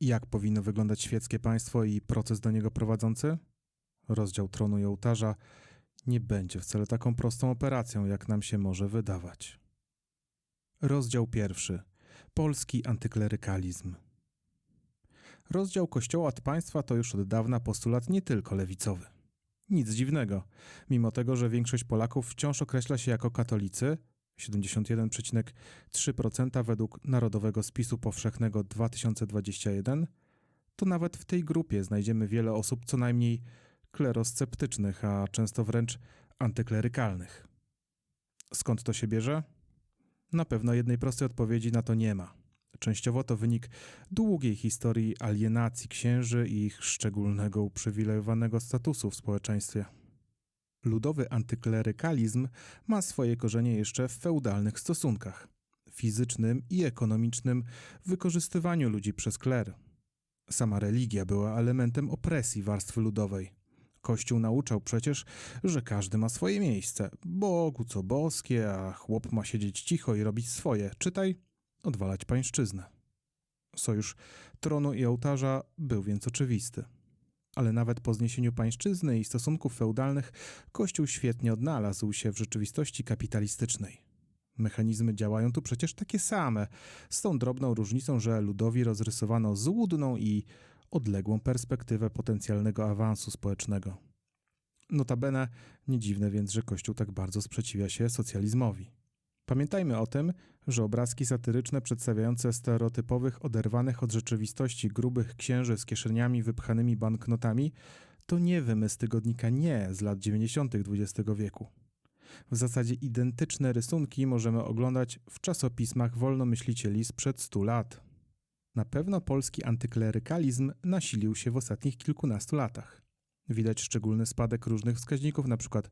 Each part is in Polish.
Jak powinno wyglądać świeckie państwo i proces do niego prowadzący? Rozdział tronu i ołtarza nie będzie wcale taką prostą operacją, jak nam się może wydawać. Rozdział pierwszy. Polski antyklerykalizm. Rozdział Kościoła od państwa to już od dawna postulat nie tylko lewicowy. Nic dziwnego, mimo tego, że większość Polaków wciąż określa się jako katolicy, 71,3% według Narodowego Spisu Powszechnego 2021, to nawet w tej grupie znajdziemy wiele osób co najmniej klerosceptycznych, a często wręcz antyklerykalnych. Skąd to się bierze? Na pewno jednej prostej odpowiedzi na to nie ma. Częściowo to wynik długiej historii alienacji księży i ich szczególnego uprzywilejowanego statusu w społeczeństwie. Ludowy antyklerykalizm ma swoje korzenie jeszcze w feudalnych stosunkach, fizycznym i ekonomicznym wykorzystywaniu ludzi przez kler. Sama religia była elementem opresji warstwy ludowej. Kościół nauczał przecież, że każdy ma swoje miejsce. Bogu co boskie, a chłop ma siedzieć cicho i robić swoje. Czytaj, odwalać pańszczyznę. Sojusz tronu i ołtarza był więc oczywisty. Ale nawet po zniesieniu pańszczyzny i stosunków feudalnych, Kościół świetnie odnalazł się w rzeczywistości kapitalistycznej. Mechanizmy działają tu przecież takie same, z tą drobną różnicą, że ludowi rozrysowano złudną i odległą perspektywę potencjalnego awansu społecznego. Notabene nie dziwne więc, że Kościół tak bardzo sprzeciwia się socjalizmowi. Pamiętajmy o tym, że obrazki satyryczne przedstawiające stereotypowych, oderwanych od rzeczywistości grubych księży z kieszeniami wypchanymi banknotami to nie wymysł tygodnika Nie z lat 90. XX wieku. W zasadzie identyczne rysunki możemy oglądać w czasopismach wolnomyślicieli sprzed 100 lat. Na pewno polski antyklerykalizm nasilił się w ostatnich kilkunastu latach. Widać szczególny spadek różnych wskaźników, np.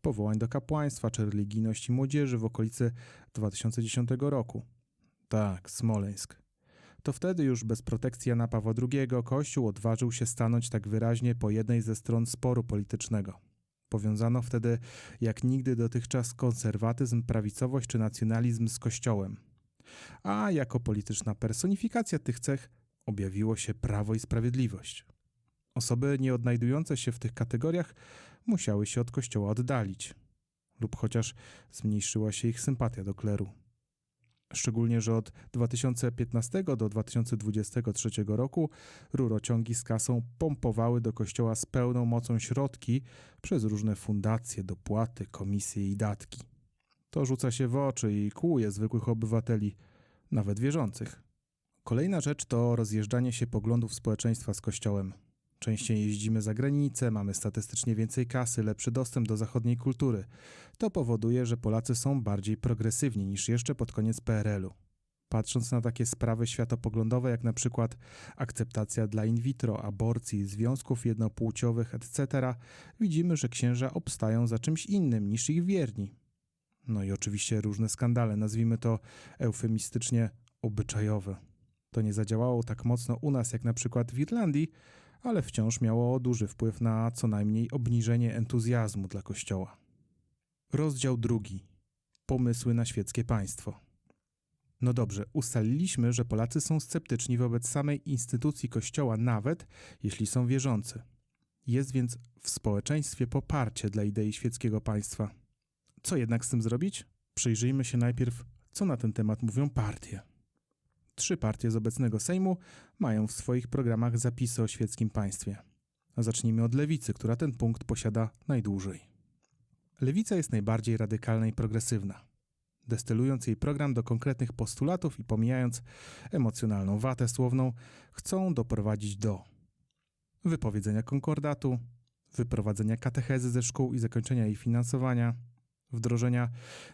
powołań do kapłaństwa czy religijności młodzieży w okolicy 2010 roku. Tak, Smoleńsk. To wtedy już bez protekcji Jana Pawła II Kościół odważył się stanąć tak wyraźnie po jednej ze stron sporu politycznego. Powiązano wtedy jak nigdy dotychczas konserwatyzm, prawicowość czy nacjonalizm z Kościołem. A jako polityczna personifikacja tych cech objawiło się Prawo i Sprawiedliwość. Osoby nie odnajdujące się w tych kategoriach musiały się od kościoła oddalić, lub chociaż zmniejszyła się ich sympatia do kleru. Szczególnie, że od 2015 do 2023 roku rurociągi z kasą pompowały do kościoła z pełną mocą środki przez różne fundacje, dopłaty, komisje i datki. To rzuca się w oczy i kłuje zwykłych obywateli, nawet wierzących. Kolejna rzecz to rozjeżdżanie się poglądów społeczeństwa z kościołem. Częściej jeździmy za granicę, mamy statystycznie więcej kasy, lepszy dostęp do zachodniej kultury. To powoduje, że Polacy są bardziej progresywni niż jeszcze pod koniec PRL-u. Patrząc na takie sprawy światopoglądowe, jak na przykład akceptacja dla in vitro, aborcji, związków jednopłciowych, etc., widzimy, że księża obstają za czymś innym niż ich wierni. No i oczywiście różne skandale, nazwijmy to eufemistycznie obyczajowe. To nie zadziałało tak mocno u nas jak na przykład w Irlandii, ale wciąż miało duży wpływ na co najmniej obniżenie entuzjazmu dla Kościoła. Rozdział drugi. Pomysły na świeckie państwo. No dobrze, ustaliliśmy, że Polacy są sceptyczni wobec samej instytucji Kościoła, nawet jeśli są wierzący. Jest więc w społeczeństwie poparcie dla idei świeckiego państwa. Co jednak z tym zrobić? Przyjrzyjmy się najpierw, co na ten temat mówią partie. Trzy partie z obecnego Sejmu mają w swoich programach zapisy o świeckim państwie. Zacznijmy od lewicy, która ten punkt posiada najdłużej. Lewica jest najbardziej radykalna i progresywna. Destylując jej program do konkretnych postulatów i pomijając emocjonalną watę słowną, chcą doprowadzić do wypowiedzenia konkordatu, wyprowadzenia katechezy ze szkół i zakończenia jej finansowania, wdrożenia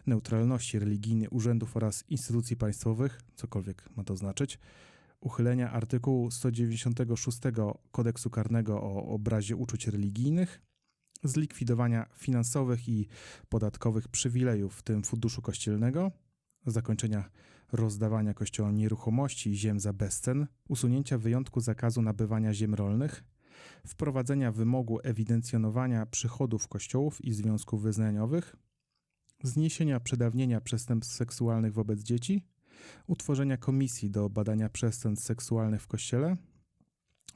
neutralności religijnej urzędów oraz instytucji państwowych, cokolwiek ma to znaczyć, uchylenia artykułu 196 kodeksu karnego o obrazie uczuć religijnych, zlikwidowania finansowych i podatkowych przywilejów, w tym funduszu kościelnego, zakończenia rozdawania kościołom nieruchomości i ziem za bezcen, usunięcia wyjątku zakazu nabywania ziem rolnych, wprowadzenia wymogu ewidencjonowania przychodów kościołów i związków wyznaniowych, zniesienia przedawnienia przestępstw seksualnych wobec dzieci, utworzenia komisji do badania przestępstw seksualnych w Kościele,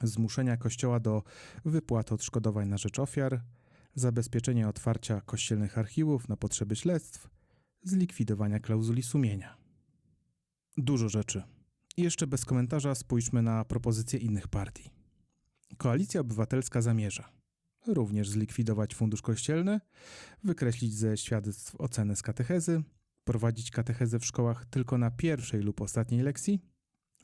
zmuszenia Kościoła do wypłaty odszkodowań na rzecz ofiar, zabezpieczenia otwarcia kościelnych archiwów na potrzeby śledztw, zlikwidowania klauzuli sumienia. Dużo rzeczy. Jeszcze bez komentarza spójrzmy na propozycje innych partii. Koalicja Obywatelska zamierza również zlikwidować fundusz kościelny, wykreślić ze świadectw ocenę z katechezy, prowadzić katechezę w szkołach tylko na pierwszej lub ostatniej lekcji,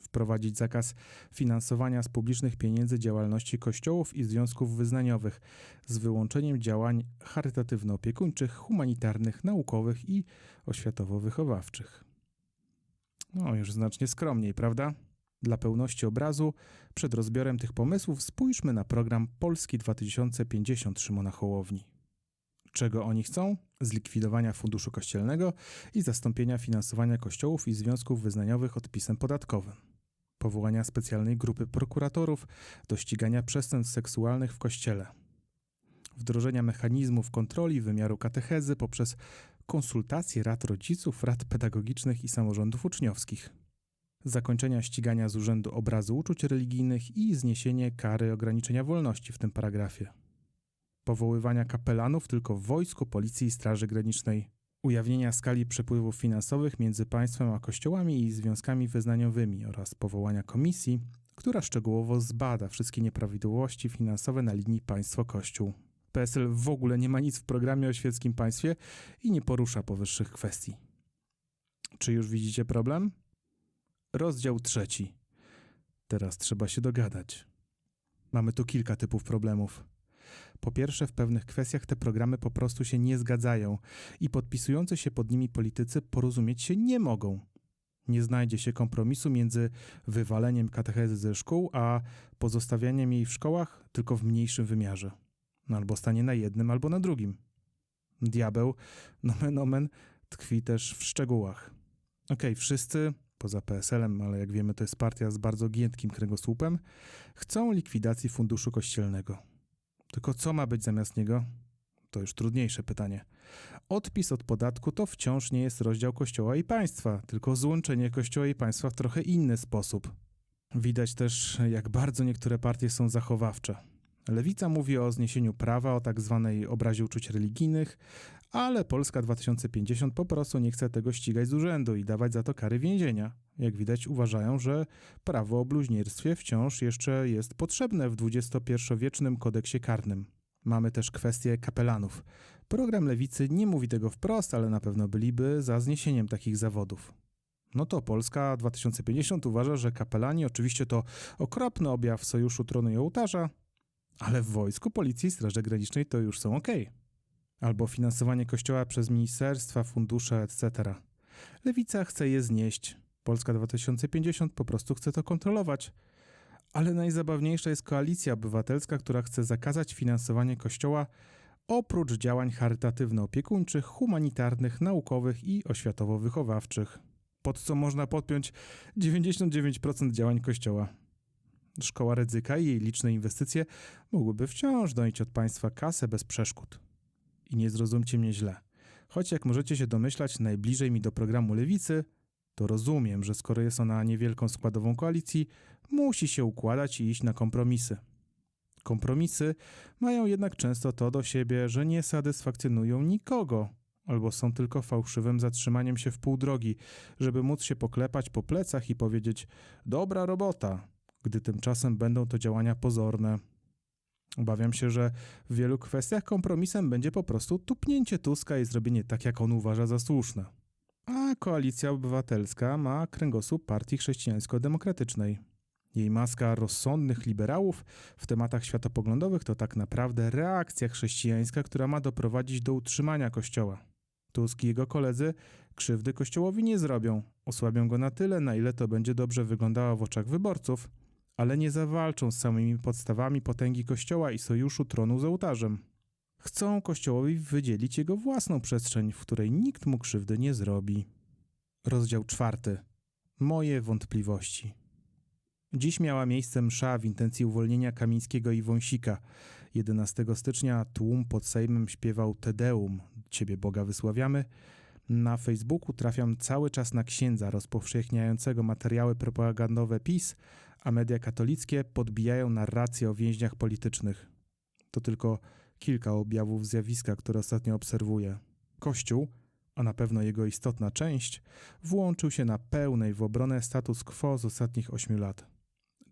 wprowadzić zakaz finansowania z publicznych pieniędzy działalności kościołów i związków wyznaniowych z wyłączeniem działań charytatywno-opiekuńczych, humanitarnych, naukowych i oświatowo-wychowawczych. No, już znacznie skromniej, prawda? Dla pełności obrazu, przed rozbiorem tych pomysłów spójrzmy na program Polski 2050 Szymona Hołowni. Czego oni chcą? Zlikwidowania funduszu kościelnego i zastąpienia finansowania kościołów i związków wyznaniowych odpisem podatkowym. Powołania specjalnej grupy prokuratorów do ścigania przestępstw seksualnych w kościele. Wdrożenia mechanizmów kontroli wymiaru katechezy poprzez konsultacje rad rodziców, rad pedagogicznych i samorządów uczniowskich zakończenia ścigania z Urzędu Obrazu Uczuć Religijnych i zniesienie kary ograniczenia wolności w tym paragrafie. Powoływania kapelanów tylko w wojsku, policji i straży granicznej. Ujawnienia skali przepływów finansowych między państwem a kościołami i związkami wyznaniowymi oraz powołania komisji, która szczegółowo zbada wszystkie nieprawidłowości finansowe na linii państwo-kościół. PSL w ogóle nie ma nic w programie o świeckim państwie i nie porusza powyższych kwestii. Czy już widzicie problem? Rozdział trzeci. Teraz trzeba się dogadać. Mamy tu kilka typów problemów. Po pierwsze, w pewnych kwestiach te programy po prostu się nie zgadzają i podpisujący się pod nimi politycy porozumieć się nie mogą. Nie znajdzie się kompromisu między wywaleniem katechezy ze szkół, a pozostawianiem jej w szkołach tylko w mniejszym wymiarze. No albo stanie na jednym, albo na drugim. Diabeł, nomen omen, tkwi też w szczegółach. Okej, okay, wszyscy poza PSL-em, ale jak wiemy to jest partia z bardzo giętkim kręgosłupem, chcą likwidacji funduszu kościelnego. Tylko co ma być zamiast niego? To już trudniejsze pytanie. Odpis od podatku to wciąż nie jest rozdział Kościoła i państwa, tylko złączenie Kościoła i państwa w trochę inny sposób. Widać też, jak bardzo niektóre partie są zachowawcze. Lewica mówi o zniesieniu prawa, o tak zwanej obrazie uczuć religijnych, ale Polska 2050 po prostu nie chce tego ścigać z urzędu i dawać za to kary więzienia. Jak widać, uważają, że prawo o bluźnierstwie wciąż jeszcze jest potrzebne w XXI-wiecznym kodeksie karnym. Mamy też kwestię kapelanów. Program lewicy nie mówi tego wprost, ale na pewno byliby za zniesieniem takich zawodów. No to Polska 2050 uważa, że kapelani oczywiście to okropny objaw sojuszu tronu i ołtarza, ale w wojsku, policji i straży granicznej to już są ok albo finansowanie kościoła przez ministerstwa, fundusze, etc. Lewica chce je znieść. Polska 2050 po prostu chce to kontrolować. Ale najzabawniejsza jest koalicja obywatelska, która chce zakazać finansowanie kościoła oprócz działań charytatywno-opiekuńczych, humanitarnych, naukowych i oświatowo-wychowawczych. Pod co można podpiąć 99% działań kościoła. Szkoła ryzyka i jej liczne inwestycje mogłyby wciąż donić od państwa kasę bez przeszkód. I nie zrozumcie mnie źle. Choć jak możecie się domyślać, najbliżej mi do programu lewicy, to rozumiem, że skoro jest ona niewielką składową koalicji, musi się układać i iść na kompromisy. Kompromisy mają jednak często to do siebie, że nie satysfakcjonują nikogo, albo są tylko fałszywym zatrzymaniem się w pół drogi, żeby móc się poklepać po plecach i powiedzieć: Dobra robota, gdy tymczasem będą to działania pozorne. Obawiam się, że w wielu kwestiach kompromisem będzie po prostu tupnięcie Tuska i zrobienie tak, jak on uważa za słuszne. A koalicja obywatelska ma kręgosłup partii chrześcijańsko-demokratycznej. Jej maska rozsądnych liberałów w tematach światopoglądowych to tak naprawdę reakcja chrześcijańska, która ma doprowadzić do utrzymania Kościoła. Tusk i jego koledzy krzywdy Kościołowi nie zrobią, osłabią go na tyle, na ile to będzie dobrze wyglądało w oczach wyborców, ale nie zawalczą z samymi podstawami potęgi Kościoła i sojuszu tronu z ołtarzem. Chcą Kościołowi wydzielić jego własną przestrzeń, w której nikt mu krzywdy nie zrobi. Rozdział czwarty. Moje wątpliwości. Dziś miała miejsce msza w intencji uwolnienia Kamińskiego i Wąsika. 11 stycznia tłum pod Sejmem śpiewał Tedeum, Ciebie Boga wysławiamy. Na Facebooku trafiam cały czas na księdza rozpowszechniającego materiały propagandowe PiS, a media katolickie podbijają narrację o więźniach politycznych. To tylko kilka objawów zjawiska, które ostatnio obserwuję. Kościół, a na pewno jego istotna część, włączył się na pełnej w obronę status quo z ostatnich ośmiu lat.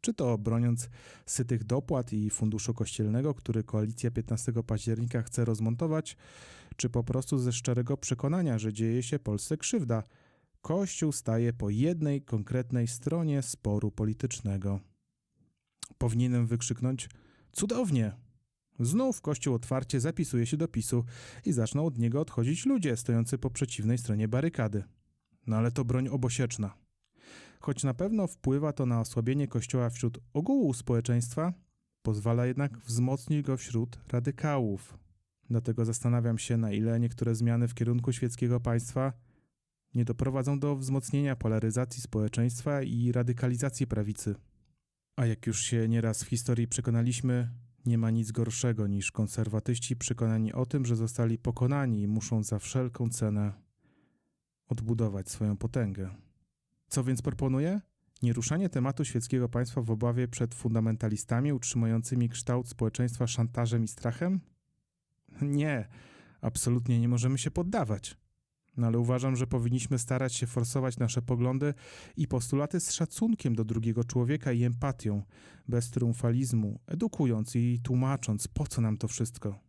Czy to broniąc sytych dopłat i funduszu kościelnego, który koalicja 15 października chce rozmontować, czy po prostu ze szczerego przekonania, że dzieje się Polsce krzywda. Kościół staje po jednej konkretnej stronie sporu politycznego. Powinienem wykrzyknąć: Cudownie! Znów Kościół otwarcie zapisuje się do PiSu i zaczną od niego odchodzić ludzie stojący po przeciwnej stronie barykady. No ale to broń obosieczna. Choć na pewno wpływa to na osłabienie Kościoła wśród ogółu społeczeństwa, pozwala jednak wzmocnić go wśród radykałów. Dlatego zastanawiam się, na ile niektóre zmiany w kierunku świeckiego państwa nie doprowadzą do wzmocnienia polaryzacji społeczeństwa i radykalizacji prawicy. A jak już się nieraz w historii przekonaliśmy, nie ma nic gorszego niż konserwatyści przekonani o tym, że zostali pokonani i muszą za wszelką cenę odbudować swoją potęgę. Co więc proponuję? Nieruszanie tematu świeckiego państwa w obawie przed fundamentalistami utrzymującymi kształt społeczeństwa szantażem i strachem? Nie, absolutnie nie możemy się poddawać. No ale uważam, że powinniśmy starać się forsować nasze poglądy i postulaty z szacunkiem do drugiego człowieka i empatią, bez triumfalizmu, edukując i tłumacząc, po co nam to wszystko.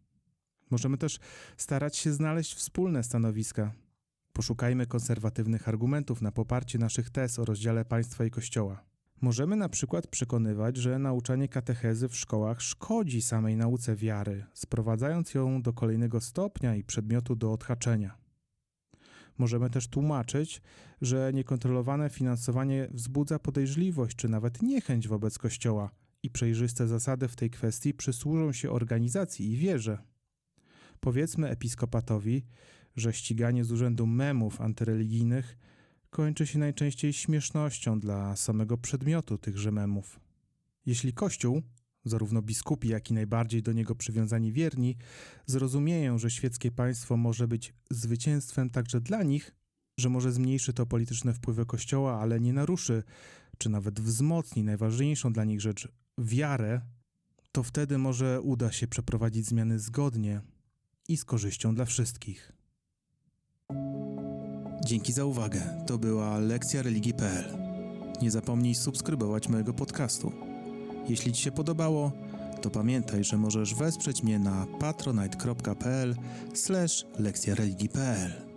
Możemy też starać się znaleźć wspólne stanowiska. Poszukajmy konserwatywnych argumentów na poparcie naszych tez o rozdziale państwa i kościoła. Możemy na przykład przekonywać, że nauczanie katechezy w szkołach szkodzi samej nauce wiary, sprowadzając ją do kolejnego stopnia i przedmiotu do odhaczenia. Możemy też tłumaczyć, że niekontrolowane finansowanie wzbudza podejrzliwość czy nawet niechęć wobec Kościoła i przejrzyste zasady w tej kwestii przysłużą się organizacji i wierze. Powiedzmy episkopatowi, że ściganie z urzędu memów antyreligijnych kończy się najczęściej śmiesznością dla samego przedmiotu tychże memów. Jeśli Kościół, zarówno biskupi, jak i najbardziej do niego przywiązani wierni, zrozumieją, że świeckie państwo może być zwycięstwem także dla nich, że może zmniejszy to polityczne wpływy Kościoła, ale nie naruszy, czy nawet wzmocni najważniejszą dla nich rzecz wiarę, to wtedy może uda się przeprowadzić zmiany zgodnie i z korzyścią dla wszystkich. Dzięki za uwagę. To była lekcja religii.pl. Nie zapomnij subskrybować mojego podcastu. Jeśli Ci się podobało, to pamiętaj, że możesz wesprzeć mnie na patronite.pl/lekcja religii.pl.